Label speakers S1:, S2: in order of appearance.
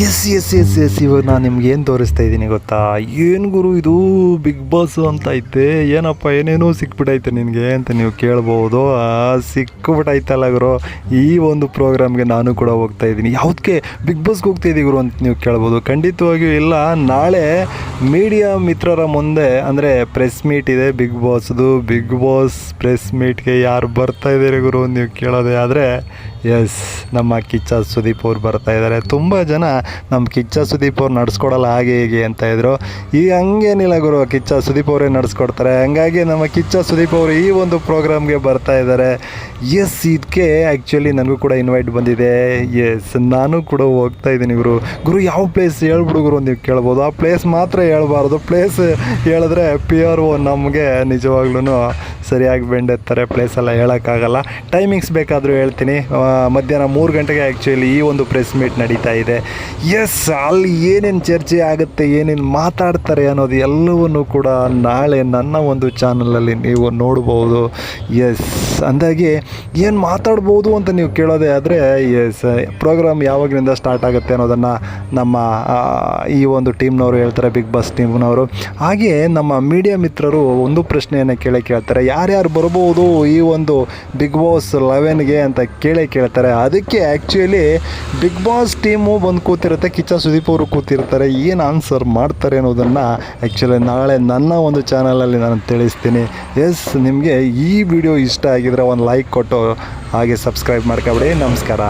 S1: S S S S ಇವಾಗ ನಾನು ನಿಮ್ಗೆ ಏನು ತೋರಿಸ್ತಾ ಇದ್ದೀನಿ ಗೊತ್ತಾ? ಏನು ಗುರು ಇದು? ಬಿಗ್ ಬಾಸ್ ಅಂತ ಐತೆ. ಏನಪ್ಪ ಏನೇನೋ ಸಿಕ್ಬಿಟ್ಟೈತೆ ನಿನಗೆ ಅಂತ ನೀವು ಕೇಳ್ಬೋದು. ಆ, ಸಿಕ್ಬಿಟ್ಟೈತಲ್ಲ ಗುರು. ಈ ಒಂದು ಪ್ರೋಗ್ರಾಮ್ಗೆ ನಾನು ಕೂಡ ಹೋಗ್ತಾ ಇದ್ದೀನಿ. ಯಾವುದಕ್ಕೆ ಬಿಗ್ ಬಾಸ್ಗೆ ಹೋಗ್ತಾ ಗುರು ಅಂತ ನೀವು ಕೇಳ್ಬೋದು. ಖಂಡಿತವಾಗಿಯೂ ಇಲ್ಲ. ನಾಳೆ ಮೀಡಿಯಾ ಮಿತ್ರರ ಮುಂದೆ, ಅಂದರೆ ಪ್ರೆಸ್ ಮೀಟ್ ಇದೆ, ಬಿಗ್ ಬಾಸ್ದು. ಬಿಗ್ ಬಾಸ್ ಪ್ರೆಸ್ ಮೀಟ್ಗೆ ಯಾರು ಬರ್ತಾ ಇದ್ದಾರೆ ಗುರು? ನೀವು ಕೇಳೋದೇ ಆದರೆ ಎಸ್ ನಮ್ಮ ಕಿಚ್ಚ ಸುದೀಪ್ ಅವ್ರು ಬರ್ತಾ ಇದ್ದಾರೆ ತುಂಬ ಜನ ನಮ್ಮ ಕಿಚ್ಚ ಸುದೀಪ್ ಅವ್ರು ನಡೆಸ್ಕೊಡಲ್ಲ ಹಾಗೆ ಹೀಗೆ ಅಂತ ಇದ್ದರು ಈಗ ಹಂಗೇನಿಲ್ಲ ಗುರು, ಕಿಚ್ಚ ಸುದೀಪ್ ಅವರೇ ನಡೆಸ್ಕೊಡ್ತಾರೆ. ಹಂಗಾಗಿ ನಮ್ಮ ಕಿಚ್ಚ ಸುದೀಪ್ ಅವರು ಈ ಒಂದು ಪ್ರೋಗ್ರಾಮ್ಗೆ ಬರ್ತಾ ಇದ್ದಾರೆ ಎಸ್ ಇದಕ್ಕೆ ಆ್ಯಕ್ಚುಲಿ ನನಗೂ ಕೂಡ ಇನ್ವೈಟ್ ಬಂದಿದೆ. ಎಸ್ ನಾನು ಕೂಡ ಹೋಗ್ತಾ ಇದ್ದೀನಿ ಗುರು. ಗುರು, ಯಾವ ಪ್ಲೇಸ್ ಹೇಳ್ಬಿಡು ಗುರು, ನೀವು ಕೇಳ್ಬೋದು. ಆ ಪ್ಲೇಸ್ ಮಾತ್ರ ಹೇಳ್ಬಾರ್ದು. ಪ್ಲೇಸ್ ಹೇಳಿದ್ರೆ ಪಿ ಆರ್ ಒ ನಮಗೆ ನಿಜವಾಗ್ಲೂ ಸರಿಯಾಗಿ ಬೆಂಡೆತ್ತಾರೆ ಪ್ಲೇಸ್ ಎಲ್ಲ ಹೇಳೋಕ್ಕಾಗಲ್ಲ. ಟೈಮಿಂಗ್ಸ್ ಬೇಕಾದರೂ ಹೇಳ್ತೀನಿ. ಮಧ್ಯಾಹ್ನ ಮೂರು ಗಂಟೆಗೆ ಆ್ಯಕ್ಚುಲಿ ಈ ಒಂದು ಪ್ರೆಸ್ ಮೀಟ್ ನಡೀತಾ ಇದೆ. ಎಸ್ ಅಲ್ಲಿ ಏನೇನು ಚರ್ಚೆ ಆಗುತ್ತೆ, ಏನೇನು ಮಾತಾಡ್ತಾರೆ ಅನ್ನೋದು ಎಲ್ಲವನ್ನು ಕೂಡ ನಾಳೆ ನನ್ನ ಒಂದು ಚಾನಲಲ್ಲಿ ನೀವು ನೋಡ್ಬೋದು. ಎಸ್ ಅಂದಾಗಿ ಏನು ಮಾತಾಡ್ಬೋದು ಅಂತ ನೀವು ಕೇಳೋದೇ ಆದರೆ ಎಸ್ ಪ್ರೋಗ್ರಾಮ್ ಯಾವಾಗಿನಿಂದ ಸ್ಟಾರ್ಟ್ ಆಗುತ್ತೆ ಅನ್ನೋದನ್ನು ನಮ್ಮ ಈ ಒಂದು ಟೀಮ್ನವರು ಹೇಳ್ತಾರೆ ಬಿಗ್ ಬಾಸ್ ಟೀಮ್ನವರು ಹಾಗೆಯೇ ನಮ್ಮ ಮೀಡಿಯಾ ಮಿತ್ರರು ಒಂದು ಪ್ರಶ್ನೆಯನ್ನು ಕೇಳಿ ಕೇಳ್ತಾರೆ. ಯಾರ್ಯಾರು ಬರ್ಬೋದು ಈ ಒಂದು ಬಿಗ್ ಬಾಸ್ ಲೆವೆನ್ಗೆ ಅಂತ ಕೇಳೇ ಕೇಳ್ತಾರೆ. ಅದಕ್ಕೆ ಆ್ಯಕ್ಚುಲಿ ಬಿಗ್ ಬಾಸ್ ಟೀಮು ಬಂದು ಕೂತಿರುತ್ತೆ, ಕಿಚ್ಚ ಸುದೀಪ್ ಅವರು ಕೂತಿರ್ತಾರೆ. ಏನು ಆನ್ಸರ್ ಮಾಡ್ತಾರೆ ಅನ್ನೋದನ್ನು ಆ್ಯಕ್ಚುಲಿ ನಾಳೆ ನನ್ನ ಒಂದು ಚಾನಲಲ್ಲಿ ನಾನು ತಿಳಿಸ್ತೀನಿ. ಎಸ್ ನಿಮಗೆ ಈ ವಿಡಿಯೋ ಇಷ್ಟ ಆಗಿದ್ರೆ ಒಂದು ಲೈಕ್ ಕೊಟ್ಟು ಹಾಗೆ ಸಬ್ಸ್ಕ್ರೈಬ್ ಮಾಡ್ಕೊಬಿಡಿ. ನಮಸ್ಕಾರ.